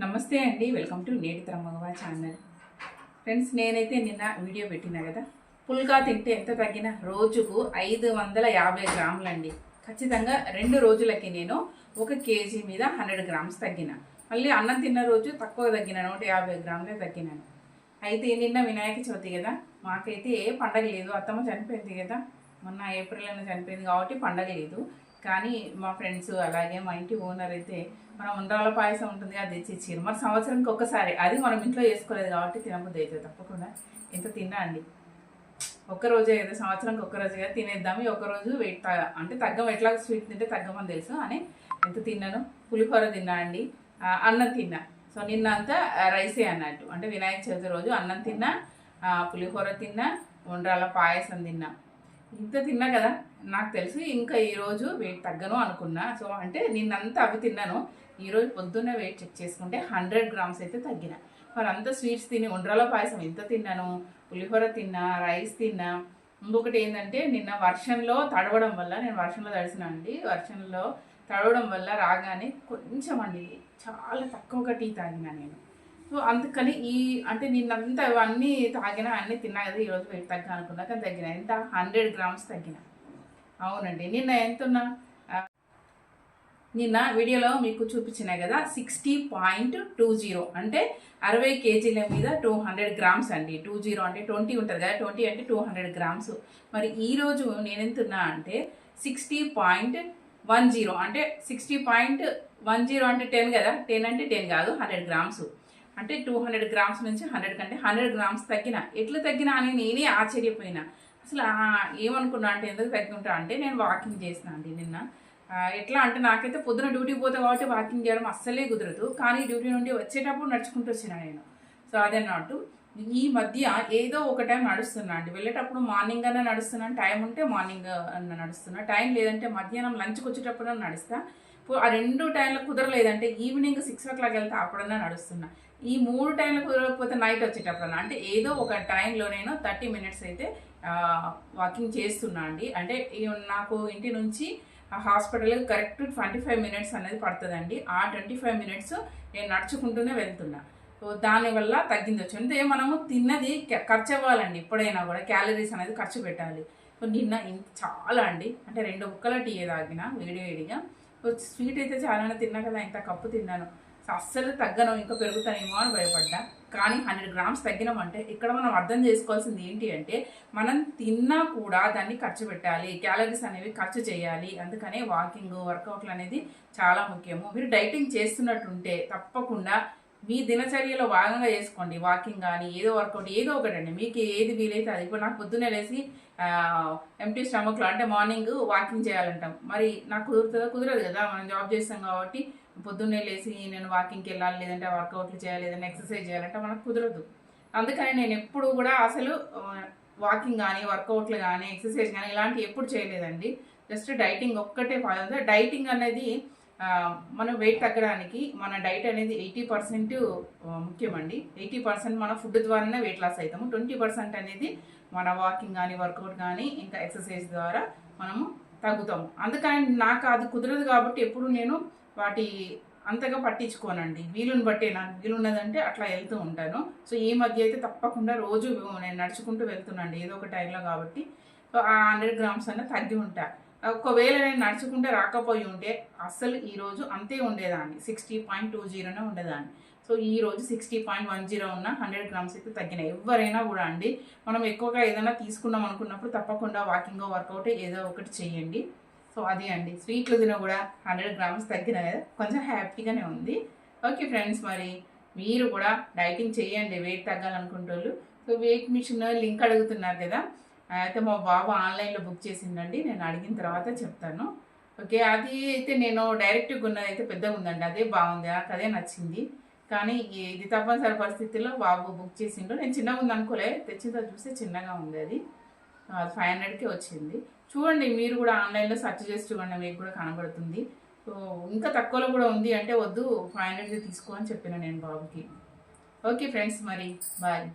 నమస్తే అండి welcome to నేటి తరమగవ ఛానల్. ఫ్రెండ్స్ నేనైతే నిన్న వీడియో పెట్టినా కదా? పుల్కా తింటే ఎంత తగ్గిన రోజుకు ఐదు వందల యాభై గ్రాములండి. ఖచ్చితంగా రెండు రోజులకి నేను ఒక కేజీ మీద హండ్రెడ్ గ్రామ్స్ తగ్గిన. మళ్ళీ అన్నం తిన్న రోజు తక్కువ తగ్గిన నూట యాభై గ్రాములే తగ్గినాను. అయితే నిన్న వినాయక చవితి కదా? మాకైతే ఏ పండగ లేదు. అత్తమ్మ చనిపోయింది కదా? మొన్న ఏప్రిల్ అయినా చనిపోయింది కాబట్టి పండగ లేదు. కానీ మా ఫ్రెండ్స్ అలాగే మా ఇంటి ఓనర్ అయితే మనం ఉండ్రాల పాయసం ఉంటుంది అది తెచ్చి ఇచ్చారు మరి సంవత్సరానికి ఒక్కసారి అది మనం ఇంట్లో చేసుకోలేదు కాబట్టి తినబుద్ది అవుతుంది తప్పకుండా. ఎంత తిన్నా అండి. ఒక్క రోజే కదా సంవత్సరానికి ఒక్క రోజే కదా తినేద్దాం ఈ వెయిట్ అంటే తగ్గం ఎట్లా స్వీట్ తింటే తగ్గమని తెలుసు అని ఎంత తిన్నాను. పులిహోర తిన్నా అండి. అన్నం తిన్నా. సో నిన్నంతా రైసే అన్నట్టు. అంటే వినాయక చవితి రోజు అన్నం తిన్నా పులిహోర తిన్నా ఉండ్రాల పాయసం తిన్నా. ఇంత తిన్నా కదా. నాకు తెలుసు ఇంకా ఈరోజు వెయిట్ తగ్గను అనుకున్నా. సో అంటే నిన్నంతా అవి తిన్నాను. ఈరోజు పొద్దున్నే వెయిట్ చెక్ చేసుకుంటే హండ్రెడ్ గ్రామ్స్ అయితే తగ్గిన. మరి అంత స్వీట్స్ తిని ఉండ్రాల పాయసం ఎంత తిన్నాను? పులిహోర తిన్నా రైస్ తిన్నా. ఇంకొకటి ఏంటంటే నిన్న వర్షంలో తడవడం వల్ల నేను వర్షంలో తడిసిన అండి వర్షంలో తడవడం వల్ల రాగానే కొంచెం అండి చాలా తక్కువగా టీ తాగినా నేను. సో అందుకని ఈ అంటే నిన్నంతా అవన్నీ తాగినా అన్నీ తిన్నా కదా ఈరోజు వెయిట్ తగ్గా అనుకున్నా కానీ తగ్గిన. ఎంత? హండ్రెడ్ గ్రామ్స్ తగ్గిన. అవునండి. నిన్న ఎంతున్నా? నిన్న వీడియోలో మీకు చూపించిన కదా సిక్స్టీ పాయింట్ టూ జీరో. అంటే అరవై కేజీల మీద టూ హండ్రెడ్ గ్రామ్స్ అండి. టూ జీరో అంటే ట్వంటీ ఉంటుంది కదా ట్వంటీ అంటే టూ హండ్రెడ్ గ్రామ్స్. మరి ఈరోజు నేనెంతున్నా నేను అంటే సిక్స్టీ పాయింట్ వన్ జీరో. అంటే సిక్స్టీ పాయింట్ వన్ జీరో అంటే టెన్ కదా టెన్ అంటే టెన్ కాదు హండ్రెడ్ గ్రామ్స్. అంటే టూ హండ్రెడ్ గ్రామ్స్ నుంచి హండ్రెడ్ కంటే హండ్రెడ్ గ్రామ్స్ తగ్గిన. ఎట్లా తగ్గినా అని నేనే ఆశ్చర్యపోయినా. అసలు ఏమనుకున్నా అంటే ఎందుకు తగ్గుంటా అంటే నేను వాకింగ్ చేసిన అండి నిన్న. ఎట్లా అంటే నాకైతే పొద్దున డ్యూటీకి పోతే కాబట్టి వాకింగ్ చేయడం అస్సలే కుదరదు. కానీ డ్యూటీ నుండి వచ్చేటప్పుడు నడుచుకుంటూ వచ్చిన నేను. సో అదన్నట్టు ఈ మధ్య ఏదో ఒక టైం నడుస్తున్నా అండి. వెళ్ళేటప్పుడు మార్నింగ్ అన్నా నడుస్తున్నాను టైం ఉంటే మార్నింగ్ అన్న నడుస్తున్నా. టైం లేదంటే మధ్యాహ్నం లంచ్కి వచ్చేటప్పుడు నడుస్తా. ఆ రెండు టైంలో కుదరలేదంటే ఈవినింగ్ సిక్స్ ఓ క్లాక్ వెళ్తే అప్పుడన్నా నడుస్తున్నా. ఈ మూడు టైంలో కుదరకపోతే నైట్ వచ్చేటప్పుడు అంటే ఏదో ఒక టైంలో నేను థర్టీ మినిట్స్ అయితే వాకింగ్ చేస్తున్నా అండి. అంటే నాకు ఇంటి నుంచి హాస్పిటల్కి కరెక్ట్ ట్వంటీ ఫైవ్ మినిట్స్ అనేది పడుతుందండి. ఆ ట్వంటీ ఫైవ్ మినిట్స్ నేను నడుచుకుంటూనే వెళ్తున్నా. సో దానివల్ల తగ్గింది వచ్చి. అంటే మనము తిన్నది ఖర్చు అవ్వాలండి. ఎప్పుడైనా కూడా క్యాలరీస్ అనేది ఖర్చు పెట్టాలి. నిన్న చాలా అండి. అంటే రెండు ముక్కల టీ తాగిన వేడి వేడిగా. స్వీట్ అయితే చాలానే తిన్నా కదా ఇంత కప్పు తిన్నాను. అస్సలు తగ్గను ఇంకా పెరుగుతానేమో అని భయపడ్డా. కానీ హండ్రెడ్ గ్రామ్స్ తగ్గినామంటే ఇక్కడ మనం అర్థం చేసుకోవాల్సింది ఏంటి అంటే మనం తిన్నా కూడా దాన్ని ఖర్చు పెట్టాలి క్యాలరీస్ అనేవి ఖర్చు చేయాలి. అందుకనే వాకింగ్ వర్కౌట్లు అనేది చాలా ముఖ్యము. మీరు డైటింగ్ చేస్తున్నట్టుంటే తప్పకుండా మీ దినచర్యలో భాగంగా చేసుకోండి. వాకింగ్ కానీ ఏదో వర్కౌట్ ఏదో ఒకటండి. మీకు ఏది వీలైతే అది. ఇప్పుడు నాకు పొద్దున్నే లేసి ఎంటీ స్టమక్లో అంటే మార్నింగ్ వాకింగ్ చేయాలంటాం. మరి నాకు కుదురుతుందో? కుదరదు కదా. మనం జాబ్ చేస్తాం కాబట్టి పొద్దున్నే లేచి నేను వాకింగ్కి వెళ్ళాలి లేదంటే వర్కౌట్లు చేయాలి లేదంటే ఎక్సర్సైజ్ చేయాలంటే మనకు కుదరదు. అందుకని నేను ఎప్పుడు కూడా అసలు వాకింగ్ కానీ వర్కౌట్లు కానీ ఎక్సర్సైజ్ కానీ ఇలాంటివి ఎప్పుడు చేయలేదండి. జస్ట్ డైటింగ్ ఒక్కటే ఫాలో. డైటింగ్ అనేది మనం వెయిట్ తగ్గడానికి మన డైట్ అనేది ఎయిటీ పర్సెంట్ ముఖ్యమండి. ఎయిటీ పర్సెంట్ మన ఫుడ్ ద్వారానే వెయిట్ లాస్ అవుతాము ట్వంటీ పర్సెంట్ అనేది మన వాకింగ్ కానీ వర్కౌట్ కానీ ఇంకా ఎక్సర్సైజ్ ద్వారా మనము తగ్గుతాము. అందుకని నాకు అది కుదరదు కాబట్టి ఎప్పుడు నేను వాటి అంతగా పట్టించుకోనండి. వీలుని బట్టే నాకు వీలున్నదంటే అట్లా వెళ్తూ ఉంటాను. సో ఈ మధ్య అయితే తప్పకుండా రోజు నేను నడుచుకుంటూ వెళ్తున్నాండి ఏదో ఒక టైంలో కాబట్టి. సో ఆ హండ్రెడ్ గ్రామ్స్ అన్న తగ్గి ఉంటాను ఒకవేళ నేను నడుచుకుంటే రాకపోయి ఉంటే అస్సలు ఈరోజు అంతే ఉండేదాన్ని. సిక్స్టీ పాయింట్ టూ జీరోనే ఉండేదాన్ని. సో ఈ రోజు సిక్స్టీ పాయింట్ వన్ జీరో ఉన్న హండ్రెడ్ గ్రామ్స్ అయితే తగ్గినాయి. ఎవరైనా కూడా అండి మనం ఎక్కువగా ఏదైనా తీసుకుందాం అనుకున్నప్పుడు తప్పకుండా వాకింగ్ వర్కౌట్ ఏదో ఒకటి చేయండి. సో అది అండి. స్వీట్లు తిన కూడా హండ్రెడ్ గ్రామ్స్ తగ్గిన కదా కొంచెం హ్యాపీగానే ఉంది. ఓకే ఫ్రెండ్స్ మరి మీరు కూడా డైటింగ్ చేయండి. వెయిట్ తగ్గాలనుకుంటోళ్ళు సో వెయిట్ మిషన్ లింక్ అడుగుతున్నారు కదా అయితే మా బాబు ఆన్లైన్లో బుక్ చేసిందండి నేను అడిగిన తర్వాత చెప్తాను. ఓకే అది అయితే నేను డైరెక్ట్ కొన్నది అయితే పెద్దగా ఉందండి అదే బాగుంది నాకు అదే నచ్చింది. కానీ ఇది తప్పనిసరి పరిస్థితుల్లో బాబు బుక్ చేసిండు. నేను చిన్నగా ఉంది అనుకోలే తెచ్చిందో చూస్తే చిన్నగా ఉంది అది. ఫైవ్ హండ్రెడ్కే వచ్చింది. చూడండి మీరు కూడా ఆన్లైన్లో సెర్చ్ చేసి చూడండి మీకు కూడా కనబడుతుంది. ఇంకా తక్కువలో కూడా ఉంది అంటే వద్దు ఫైవ్ హండ్రెడ్ది తీసుకో అని చెప్పిన నేను బాబుకి. ఓకే ఫ్రెండ్స్ మరి బాయ్.